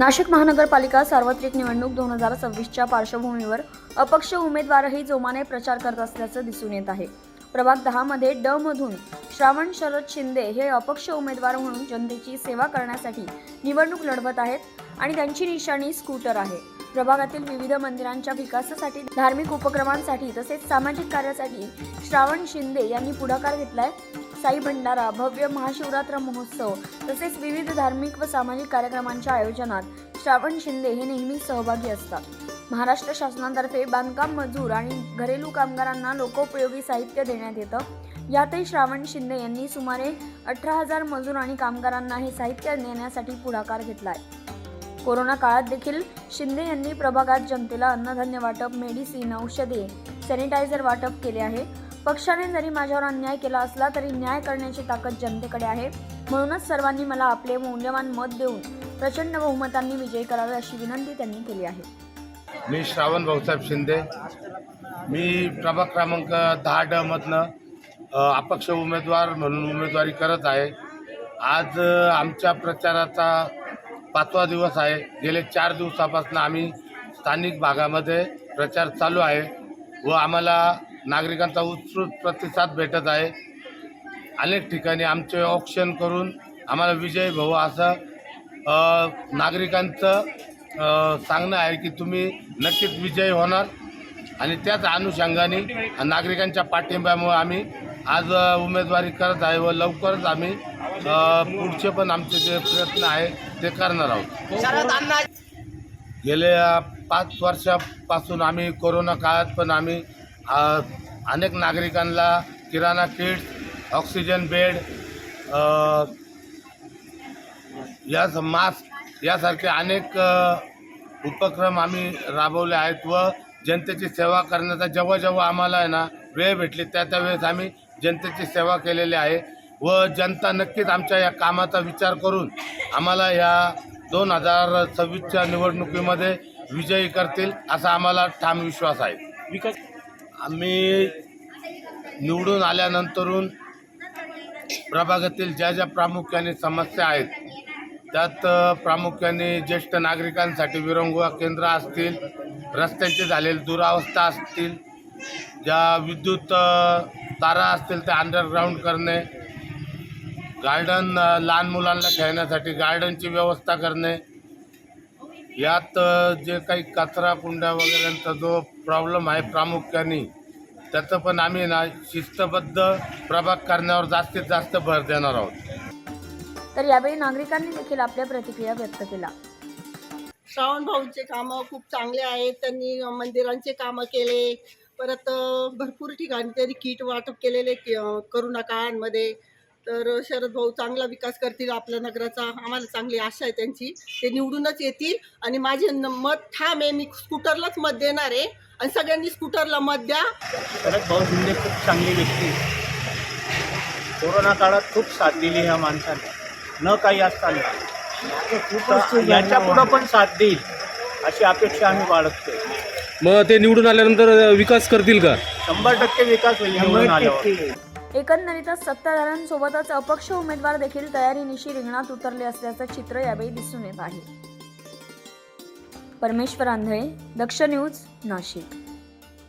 नाशिक महानगरपालिका सार्वत्रिक निवडणूक दोन हजार सव्वीसच्या पार्श्वभूमीवर अपक्ष उमेदवारही जोमाने प्रचार करत असल्याचं दिसून येत आहे. प्रभाग दहामध्ये ड मधून श्रावण शरद शिंदे हे अपक्ष उमेदवार म्हणून जनतेची सेवा करण्यासाठी निवडणूक लढवत आहेत आणि त्यांची निशाणी स्कूटर आहे. प्रभागातील विविध मंदिरांच्या विकासासाठी धार्मिक उपक्रमांसाठी तसेच सामाजिक कार्यासाठी श्रावण शिंदे यांनी पुढाकार घेतलाय. साई भंडारा भव्य महाशिवरात्र महोत्सव तसेच विविध धार्मिक व सामाजिक कार्यक्रमांच्या आयोजनात श्रावण शिंदे हे नेहमी सहभागी असतात. महाराष्ट्र शासनातर्फे बांधकाम मजूर आणि घरेलू कामगारांना लोकोपयोगी साहित्य देण्यात येतं. यातही श्रावण शिंदे यांनी सुमारे अठरा हजार मजूर आणि कामगारांना हे साहित्य देण्यासाठी पुढाकार घेतलाय. कोरोना काळात देखील शिंदे यांनी प्रभागात जनतेला अन्नधान्य वाटप मेडिसिन औषधे सॅनिटायझर वाटप केले आहे. पक्षाने जरी माझ्यावर अन्याय केला असला तरी न्याय करण्याची ताकद जनतेकडे आहे. म्हणूनच सर्वांनी मला आपले मौल्यवान मत देऊन प्रचंड बहुमतांनी विजयी करावे अशी विनंती त्यांनी केली आहे. मी श्रावण भाऊसाहेब शिंदे. मी प्रभाग क्रमांक दहा ड मधनं अपक्ष उमेदवार म्हणून उमेदवारी करत आहे. आज आमच्या प्रचाराचा पाचवा दिवस आहे. गेले चार दिवसापासून आम्ही स्थानिक भागामध्ये प्रचार चालू आहे व आम्हाला नागरिकांचा उत्स्फूर्त प्रतिसाद भेटत आहे. अनेक ठिकाणी आमचे ऑप्शन करून आम्हाला विजय भाऊ असं नागरिकांचं सांगणं आहे की तुम्ही नक्कीच विजयी होणार. आणि त्याच अनुषंगाने नागरिकांच्या पाठिंब्यामुळे आम्ही आज उमेदवारी करत आहे व लवकरच आम्ही पुढचे पण आमचे जे प्रयत्न आहे ते करणार आहोत. गेल्या पाच वर्षापासून आम्ही कोरोना काळात पण आम्ही अनेक नागरिकांना किराणा किट्स ऑक्सिजन बेड या मास्क यासारखे अनेक उपक्रम आम्ही राबवले आहेत व जनतेची सेवा करण्याचा जेव्हा जेव्हा आम्हाला आहे ना वेळ भेटली त्या त्या वेळेस आम्ही जनतेची सेवा केलेली आहे व जनता नक्कीच आमच्या या कामाचा विचार करून आम्हाला या दोन हजार सव्वीसच्या निवडणुकीमध्ये विजयी करतील असा आम्हाला ठाम विश्वास आहे. विकास आम्ही निवडून आल्यानंतरून प्रभागातील ज्या ज्या प्रामुख्याने समस्या आहेत त्यात प्रामुख्याने ज्येष्ठ नागरिकांसाठी विरंगुळा केंद्र असतील रस्त्यांची झालेली दुरावस्था असतील ज्या विद्युत तारा असतील त्या अंडरग्राऊंड करणे गार्डन लहान मुलांना खेळण्यासाठी गार्डनची व्यवस्था करणे यात जे काही कचरा कुंड्या वगैरेंचा जो प्रॉब्लेम आहे प्रामुख्याने त्याचं पण आम्ही ना शिस्तबद्ध प्रभाग करण्यावर जास्तीत जास्त भर देणार आहोत. तर यावेळी नागरिकांनी देखील आपल्या प्रतिक्रिया व्यक्त केल्या. श्रावण भाऊंचे कामं खूप चांगले आहेत त्यांनी मंदिरांचे कामं केले. परत भरपूर ठिकाणी त्यांनी किट वाटप केलेले कि- अ, करोना काळांमध्ये तर शरद भाऊ चांगला विकास करतील आपल्या नगराचा. आम्हाला चांगली आशा आहे त्यांची. ते निवडूनच येतील आणि माझे न- मत ठाम आहे. मी स्कूटरलाच मत देणार आहे. आणि सगळ्यांनी स्कूटरला मत द्या. शरद भाऊ शिंदे खूप चांगली व्यक्ती. कोरोना काळात खूप साथ दिली ह्या माणसाने. न काही असताना. याच्या पुढं पण साथ देईल. अशी अपेक्षा आम्ही बाळगतोय. मग ते निवडून आल्यानंतर विकास करतील का? शंभर टक्के विकास होईल निवडून आल्यावर. एकंदरीतच सत्ताधाऱ्यांसोबतच अपक्ष उमेदवार देखील तयारीनिशी रिंगणात उतरले असल्याचं चित्र यावेळी दिसून येत आहे. परमेश्वर आंधळे दक्ष न्यूज नाशिक.